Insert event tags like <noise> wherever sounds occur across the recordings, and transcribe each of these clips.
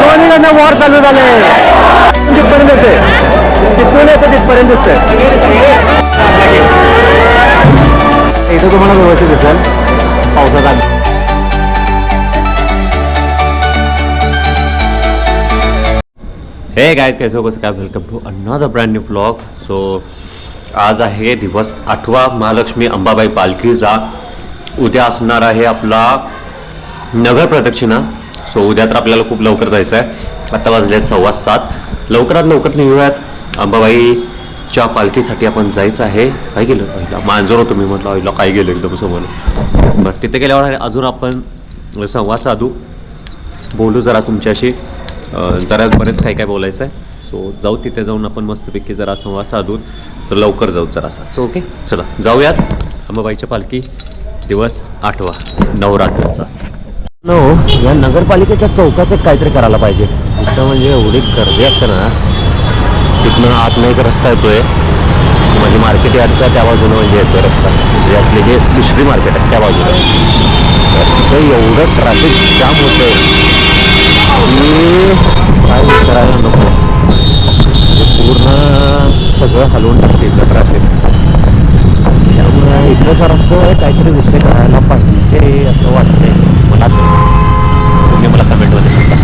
दोन्हीकडनं war चालू झाले. म्हणजे तिथपर्यंत येते. तिथून येतं तिथपर्यंत दिसतंय इथं तुम्हाला व्यवस्थित दिसेल. पावसाचा हे काय कसं कसं काय welcome to another brand new blog so आज आहे दिवस आठवा महालक्ष्मी अंबाबाई पालखीचा. उद्या असणार आहे आपला नगर प्रदक्षिणा. सो उद्या तर आपल्याला खूप लवकर जायचं आहे आत्ता वाजले आहेत सव्वा सात. लवकरात लवकर निघूयात. अंबाबाईच्या पालखीसाठी आपण जायचं आहे. काय गेलं? पहिला मांजर होतो मी म्हटलं आईला काय गेलं एकदम समोर. बरं तिथे गेल्यावर अजून आपण संवाद साधू. बोलू जरा तुमच्याशी. जरा बरेच काय काय बोलायचं आहे सो जाऊ तिथे जाऊन आपण मस्तपैकी जरा संवाद साधून तर लवकर जाऊ जरासा सो ओके चला जाऊयात. अंबाबाईच्या पालखी दिवस आठवा नवरात्रीचा. नो या नगरपालिकेच्या चौकाचं काहीतरी करायला पाहिजे. इथं म्हणजे एवढी गर्दी असते ना तिथनं आतनं एक रस्ता येतोय. म्हणजे मार्केट यार्डच्या त्या बाजूनं म्हणजे येतोय रस्ता. म्हणजे आपले जे दुसरी मार्केट आहे त्या बाजूला तिथं एवढं ट्रॅफिक जाम होतं काय करायला नको म्हणजे पूर्ण सगळं हलवून टाकते इथलं ट्रॅफिक त्यामुळे इथं जरासं काहीतरी विषय करायला पाहिजे असं वाटतंय मला तरी. तुम्ही मला कमेंटमध्ये सांगा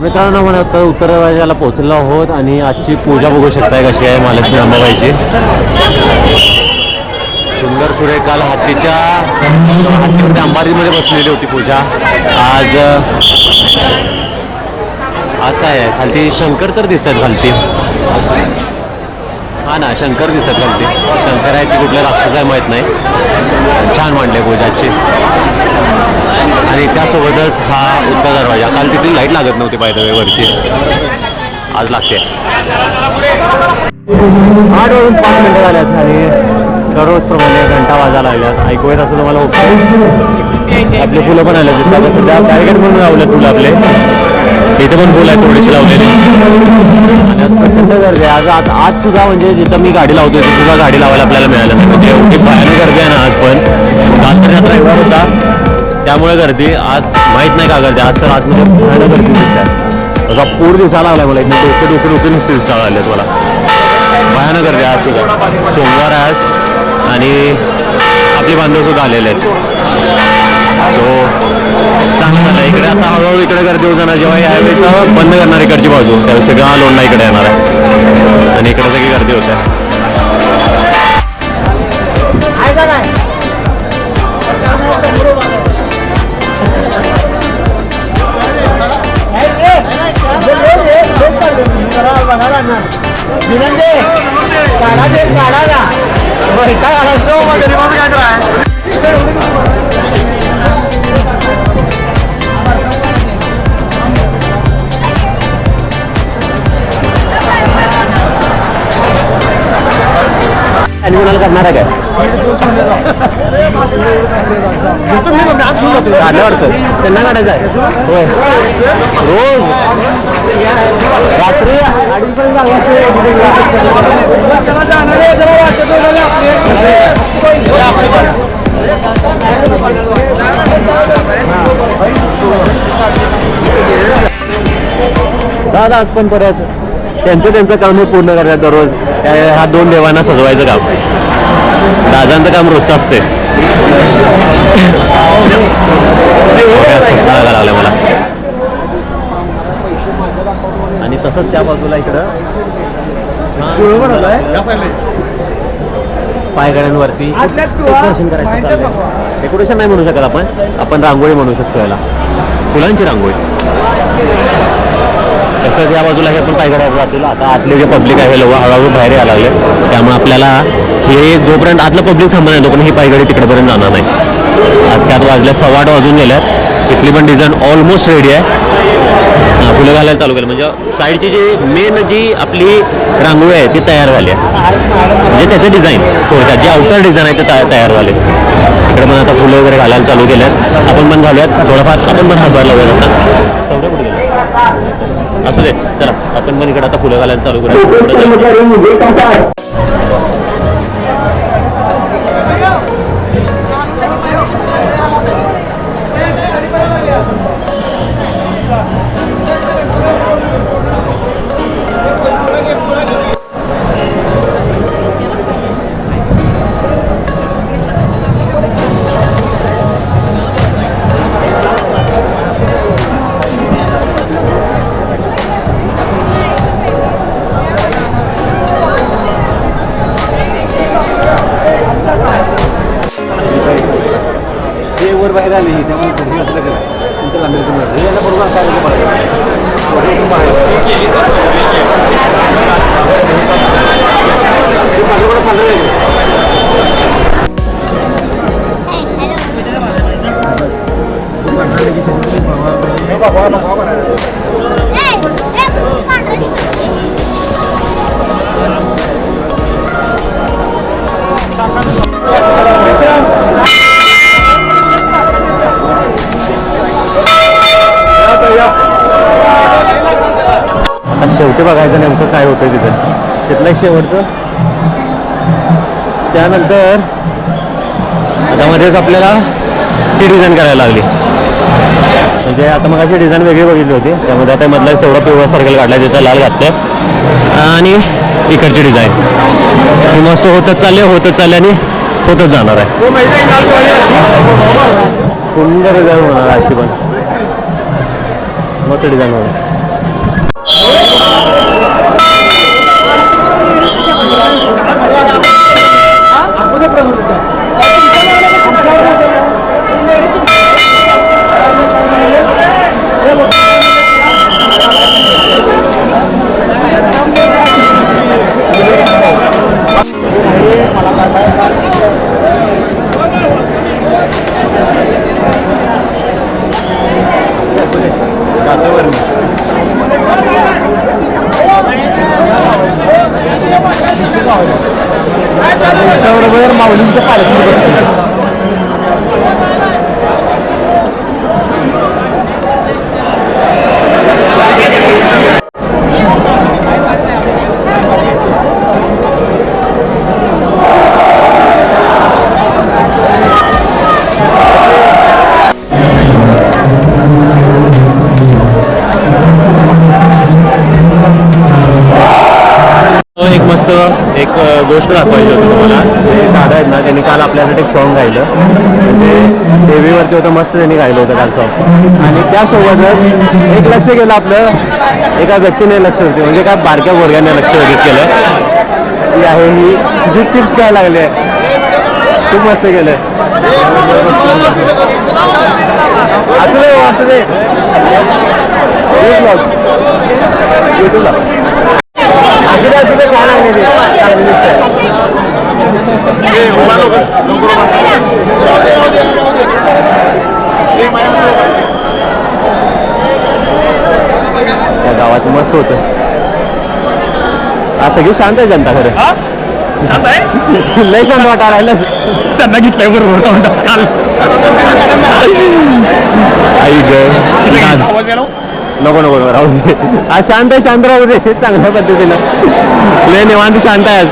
मित्रांनो आपण आता उत्तरवाजाला पोहोचलो आहोत आणि आजची पूजा बघू शकताय कशी आहे महालक्ष्मी अंबाबाईची सुंदर सुरेख काल हातीच्या हातीवरती अंबारीमध्ये बसलेली होती पूजा आज आज काय आहे? खालती शंकर तर दिसत खालती. हा ना शंकर दिसत खालती. शंकर आहे की कुठल्या राक्षस आहे माहीत नाही. छान मांडले पूजाची. आणि त्यासोबतच हा उत्तर दरवाजा. काल तिथे लाइट लागत नव्हती पाहिजे वरची. आज लागते. आठ वाजून पाच मिनिटं झाल्यात आणि दररोज प्रमाणे घंटा वाजायला लागल्यात. ऐकू येत असं तुम्हाला आपले फुलं पण आले सध्या बॅरिकेड म्हणून लावले फुलं आपले. इथे पण फुलं आहेत थोडीशी लावलेली प्रचंड गर्दी आहे. आज आज आज सुद्धा म्हणजे जिथं मी गाडी लावतोय तिथे सुद्धा गाडी लावायला आपल्याला मिळालं नाही. म्हणजे एवढी भयानक गर्दी आहे ना आज पण. काल तर यात्रा एवढा होता. त्यामुळे गर्दी आज माहीत नाही का गर्दी. आज तर आज म्हणजे भयानक गर्दी दिसत. आहे असा पूर दिसायला लागलाय मला. इथे डोके डोके डोके नुसते दिसायला लागलेत मला. भयानक गर्दी आज सुद्धा. सोमवार आहे आज. आणि आपले बांधव सुद्धा आलेले आहेत. सो आता हळूहळू इकडे गर्दी होत जाणार जेव्हा हायवेचा बंद करणार इकडची बाजू त्यावेळेस सगळा लोंढा इकडे येणार आहे. आणि इकडे सगळी गर्दी होत आहे. आणि कोणाला करणार आहे काय? काढलं वाटतं त्यांना काढायचं आहे. होय. रोज. रात्री दादा आज पण परत त्यांचं त्यांचं काम हे पूर्ण करतात दररोज. त्या- हा दोन देवांना सजवायचं काम. दादांचं काम रोजचं असते. लागलं मला. आणि तसंच त्या बाजूला इकडं पायगड्यांवरती डेकोरेशन करायचं डेकोरेशन नाही म्हणू शकत आपण. आपण रांगोळी म्हणू शकतो याला. फुलांची रांगोळी. तसंच या बाजूला हे आपण पायगड्यावर जातील आता आतले जे पब्लिक आहे लोक हळूहळू बाहेर यायला लागले. त्यामुळे आपल्याला हे जोपर्यंत आतलं पब्लिक थांबणार नाही तोपर्यंत ही पायगडी तिकडेपर्यंत जाणार नाही. त्यात वाजल्या सव्वा आठ वाजून गेल्यात इथली पण डिझाईन ऑलमोस्ट रेडी आहे. फुलं घालायला चालू केलं. म्हणजे साईडची जी मेन जी आपली रांगोळी आहे ती तयार झाली आहे. म्हणजे त्याचं डिझाईन थोडक्यात जे आउटर डिझाईन आहे ते तया- तयार झाले. इकडे पण आता फुलं वगैरे घालायला चालू केल्यात आपण पण घालूयात. थोडंफार आपण पण हातभार लावूयात आता. कुठे असू दे चला. आपण पण इकडे आता फुलं घालायला चालू करूया. आता शेवटी बघायचं नेमकं काय होतं तिथं. तिथलं शेवटचं. त्यानंतर आता मध्येच आपल्याला ती डिझाईन करायला लागली. म्हणजे आता मग अशी डिझाईन वेगळी बघितली होती. त्यामध्ये आता मधलाच तेवढा पिवळा सर्कल काढला तिथं लाल घातलं. आणि इकडची डिझाईन ही मस्त होतच चालले होतच चालले आणि होतच जाणार आहे. सुंदर डिझाईन होणार आजची पण. मस्त डिझाईन होणार गोष्ट दाखवायची होती तुम्हाला. ते दादा आहेत ना त्यांनी काल आपल्यासाठी एक सॉन्ग गायलं. म्हणजे टीव्हीवरती होतं मस्त त्यांनी गायलं होतं काल सॉन्ग आणि त्यासोबतच एक लक्ष केलं आपलं एका व्यक्तीने लक्ष होते. म्हणजे काय बारक्या वर्गाने लक्ष वेधित केलं. ती आहे ही जी चिप्स काय लागले खूप मस्त केलं. असं असं हो, असू काय लागले ते? त्या गावात मस्त होतं. आज सगळी शांत आहे जनता खरं. <laughs> लय शांत वाटा राहिलं त्यांना घेतलंय बरोबर काल. आई ग नको नको नको राहू दे. आज शांत आहे शांत राहू दे. चांगल्या पद्धतीनं. लय निवांत शांत आहे आज.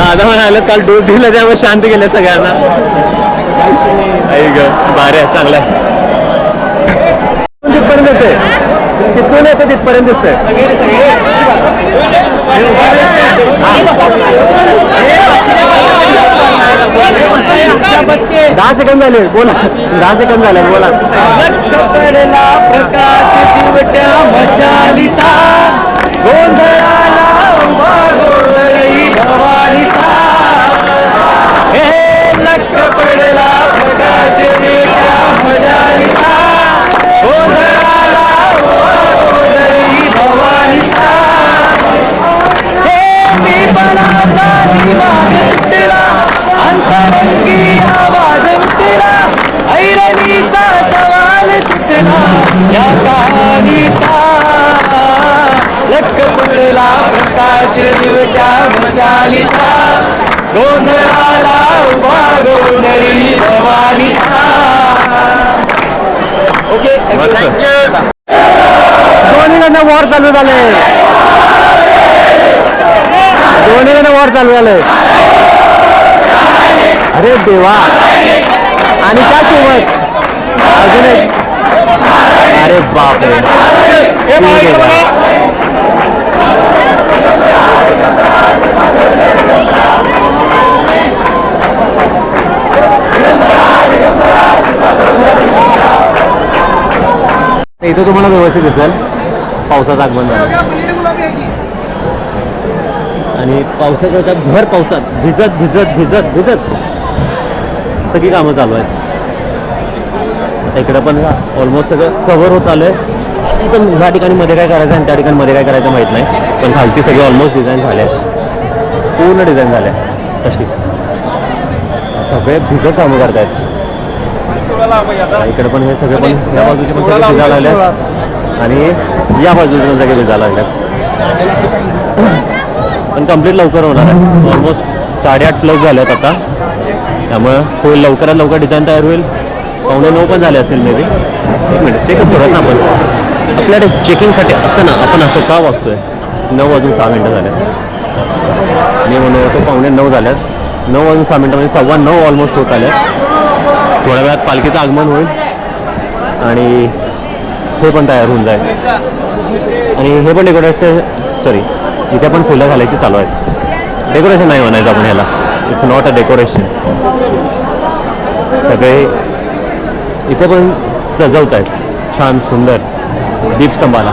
दादा म्हणाले काल डोस दिला त्यामुळे शांत केलं सगळ्यांना. आई ग भारी आहे चांगलं तिथपर्यंत येते तिथून येते तिथपर्यंत दिसतंय. दहा सेकंद झाले बोला. दहा सेकंद झाले बोला. पडला प्रकाश दिवट्या मशालीचा. गोंधळ या कहाणीचा लक्क पडला प्रकाश दिवट्या मशालीचा. गोंधळाला उभा गोंधळी भवानीचा. ओके दोन्हीकडनं वॉर चालू झाले. दोन्हीकडनं वॉर चालू झालंय अरे देवा. आणि त्यासोबत अजून एक अरे आहे का? इथं तुम्हाला व्यवस्थित दिसेल. पावसाचं आगमन झालं. आणि पावसाच्या भर पावसात भिजत भिजत भिजत भिजत. सगळी कामं चालू आहेत. इकडं पण ऑलमोस्ट सगळं कव्हर होत आलंय. पण ह्या ठिकाणी मध्ये काय करायचं आणि त्या ठिकाणी मध्ये काय करायचं माहीत नाही. पण खालती सगळी ऑलमोस्ट डिझाईन झाले पूर्ण डिझाईन झाले तशी. सगळे भिजत कामं करतायत. इकडे पण हे सगळे पण या बाजूचे पण सगळे भिजा लागले आणि या बाजूचे पण सगळे भिजा लागल्यात पण कंप्लीट लवकर होणार आहे. ऑलमोस्ट साडेआठ प्लस झाल्यात आता. त्यामुळं होईल लवकरात लवकर डिझाईन तयार होईल. पावणे नऊ पण झाले असेल मे बी एक मिनिट चेकच करूयात ना आपण. आपल्याकडे चेकिंगसाठी असताना आपण असं का वागतोय? नऊ वाजून सहा मिनटं झाल्यात मी म्हणत होतो पावणे नऊ झाल्यात. नऊ वाजून सहा मिनटं म्हणजे सव्वा नऊ ऑलमोस्ट होत आल्यात. थोड्या वेळात पालखीचं आगमन होईल. आणि हे पण तयार होऊन जाईल. आणि हे पण डेकोरेशन सॉरी इथे पण फुलं घालायची चालू आहेत. डेकोरेशन नाही म्हणायचं आपण ह्याला. इट्स नॉट अ डेकोरेशन सगळे इथे पण सजवत आहेत. छान सुंदर. दीपस्तंभाला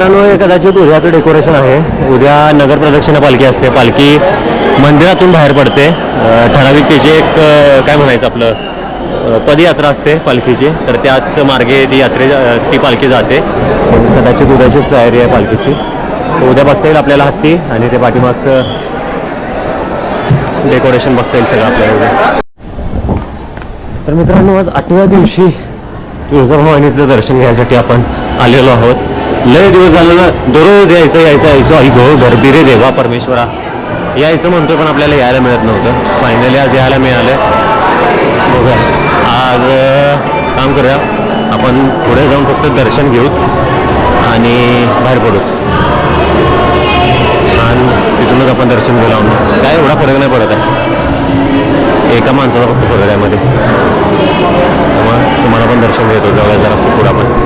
मित्रांनो हे कदाचित उद्याचं डेकोरेशन आहे. उद्या नगर प्रदक्षिणा पालखी असते. पालखी मंदिरातून बाहेर पडते. ठराविक त्याची एक काय म्हणायचं आपलं पदयात्रा असते पालखीची. तर त्याच मार्गे ती यात्रे ती पालखी जाते. कदाचित उद्याचीच तयारी आहे पालखीची. तर उद्या बघता येईल आपल्याला हत्ती आणि ते पाठीमागचं डेकोरेशन बघता येईल सगळं आपल्याला उद्या. तर मित्रांनो आज आठव्या दिवशी तुळजाभवानीचं दर्शन घ्यायसाठी आपण आलेलो आहोत. लय दिवस झालं दररोज यायचं यायचं यायचो. आई गो गरबी रे देवा परमेश्वरा. यायचं म्हणतो पण आपल्याला यायला मिळत नव्हतं. फायनली आज यायला मिळालं बघा आज काम करूया. आपण पुढे जाऊन फक्त दर्शन घेऊ आणि बाहेर पडू आणि तिथूनच आपण दर्शन घेऊ लावून काय एवढा फरक नाही पडत आहे. एका माणसाचा फक्त फरक आहे मध्ये तुम्हाला पण दर्शन घेतो जवळ जरा पुढं आपण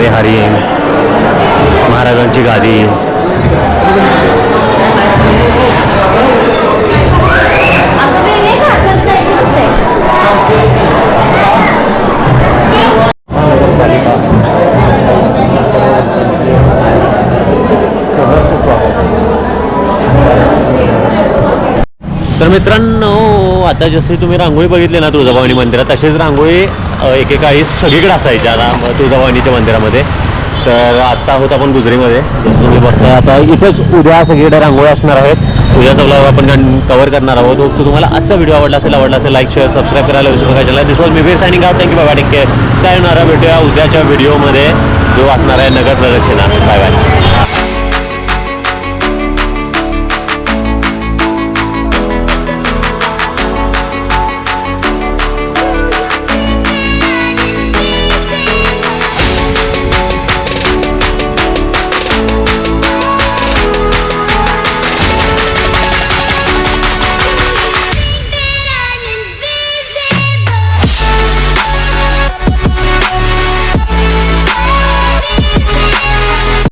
हरे हरी महाराजांची गादी. तर मित्रांनो आता जसे तुम्ही रांगोळी बघितली ना तुळजाभवानी मंदिरात तशीच रांगोळी एकेकाळी सगळीकडे असायच्या आता तुळजाभवानीच्या मंदिरामध्ये. तर आत्ता आहोत आपण गुजरीमध्ये. तुम्ही बघताय आता इथंच उद्या सगळीकडे रांगोळी असणार आहेत. उद्याचा ब्लॉग आपण कव्हर करणार आहोत. होप तुम्हाला आजचा व्हिडिओ आवडला असेल आवडला असेल लाईक शेअर सबस्क्राईब करायला विसरू नका. चला दिस वॉज मी वेर सायनिंग आउट थँक्यू बाबा टेक केअर सायनारा भेटूया उद्याच्या व्हिडिओमध्ये जो असणार आहे नगर प्रदक्षिणा. Bye bye